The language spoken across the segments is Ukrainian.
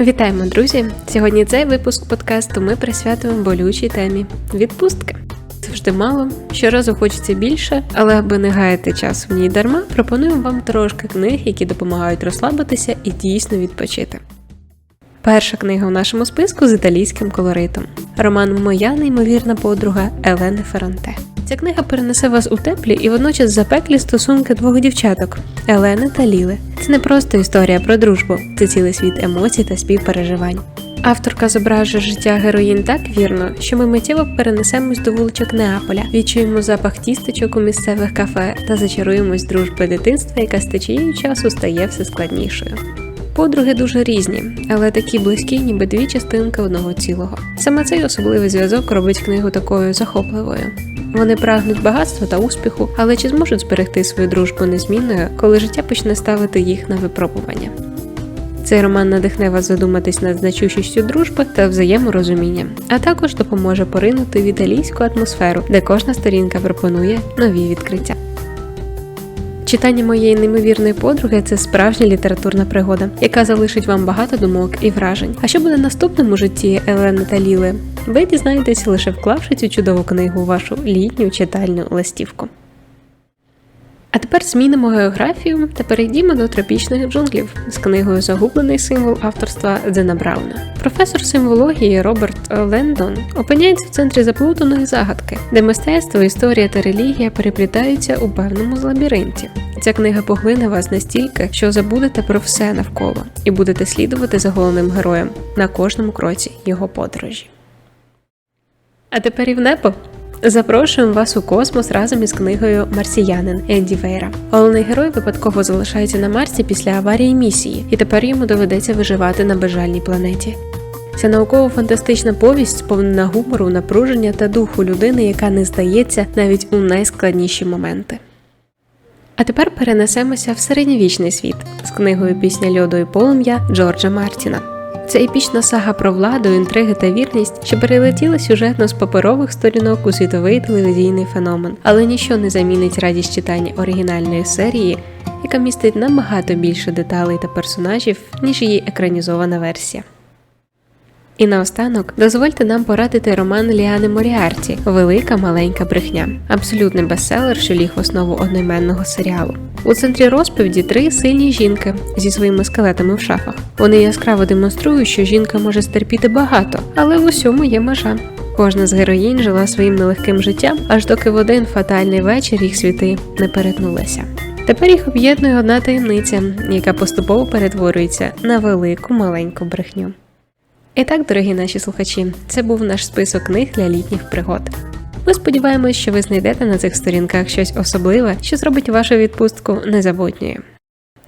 Вітаємо, друзі! Сьогодні цей випуск подкасту ми присвятимо болючій темі відпустки. Завжди мало, щоразу хочеться більше, але аби не гаяти час в ній дарма, пропонуємо вам трошки книг, які допомагають розслабитися і дійсно відпочити. Перша книга в нашому списку з італійським колоритом. Роман Моя неймовірна подруга Елени Ферранте. Ця книга перенесе вас у теплі і водночас запеклі стосунки двох дівчаток Елени та Ліли. Це не просто історія про дружбу, це цілий світ емоцій та співпереживань. Авторка зображує життя героїн так вірно, що ми миттєво перенесемось до вуличок Неаполя, відчуємо запах тістечок у місцевих кафе та зачаруємось дружби дитинства, яка з течією часу стає все складнішою. Подруги дуже різні, але такі близькі, ніби дві частинки одного цілого. Саме цей особливий зв'язок робить книгу такою захопливою. Вони прагнуть багатства та успіху, але чи зможуть зберегти свою дружбу незмінною, коли життя почне ставити їх на випробування? Цей роман надихне вас задуматись над значущістю дружби та взаєморозуміння, а також допоможе поринути в італійську атмосферу, де кожна сторінка пропонує нові відкриття. Читання моєї неймовірної подруги це справжня літературна пригода, яка залишить вам багато думок і вражень. А що буде наступним у житті Елени та Ліли? Ви дізнаєтесь лише вклавши цю чудову книгу у вашу літню читальну листівку. А тепер змінимо географію та перейдімо до тропічних джунглів з книгою Загублений символ авторства Дзена Брауна. Професор симвології Роберт Лендон опиняється в центрі заплутаної загадки, де мистецтво, історія та релігія переплітаються у певному лабіринті. Ця книга поглине вас настільки, що забудете про все навколо і будете слідувати за головним героєм на кожному кроці його подорожі. А тепер і в небо. Запрошуємо вас у космос разом із книгою Марсіянин Енді Вейра. Головний герой випадково залишається на Марсі після аварії місії, і тепер йому доведеться виживати на безжальній планеті. Ця науково-фантастична повість сповнена гумору, напруження та духу людини, яка не здається навіть у найскладніші моменти. А тепер перенесемося в середньовічний світ з книгою Пісня льоду і полум'я Джорджа Мартіна. Це епічна сага про владу, інтриги та вірність, що перелетіла сюжетно з паперових сторінок у світовий телевізійний феномен, але ніщо не замінить радість читання оригінальної серії, яка містить набагато більше деталей та персонажів, ніж її екранізована версія. І наостанок дозвольте нам порадити роман Ліани Моріарті Велика маленька брехня, абсолютний бестселер, що ліг в основу одноіменного серіалу. У центрі розповіді три сильні жінки зі своїми скелетами в шафах. Вони яскраво демонструють, що жінка може стерпіти багато, але в усьому є межа. Кожна з героїнь жила своїм нелегким життям, аж доки в один фатальний вечір їх світи не перетнулися. Тепер їх об'єднує одна таємниця, яка поступово перетворюється на велику маленьку брехню. І так, дорогі наші слухачі, це був наш список книг для літніх пригод. Ми сподіваємось, що ви знайдете на цих сторінках щось особливе, що зробить вашу відпустку незабутньою.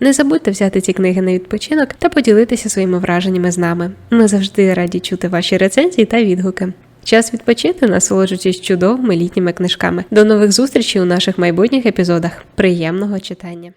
Не забудьте взяти ці книги на відпочинок та поділитися своїми враженнями з нами. Ми завжди раді чути ваші рецензії та відгуки. Час відпочити, насолоджуючись чудовими літніми книжками. До нових зустрічей у наших майбутніх епізодах. Приємного читання!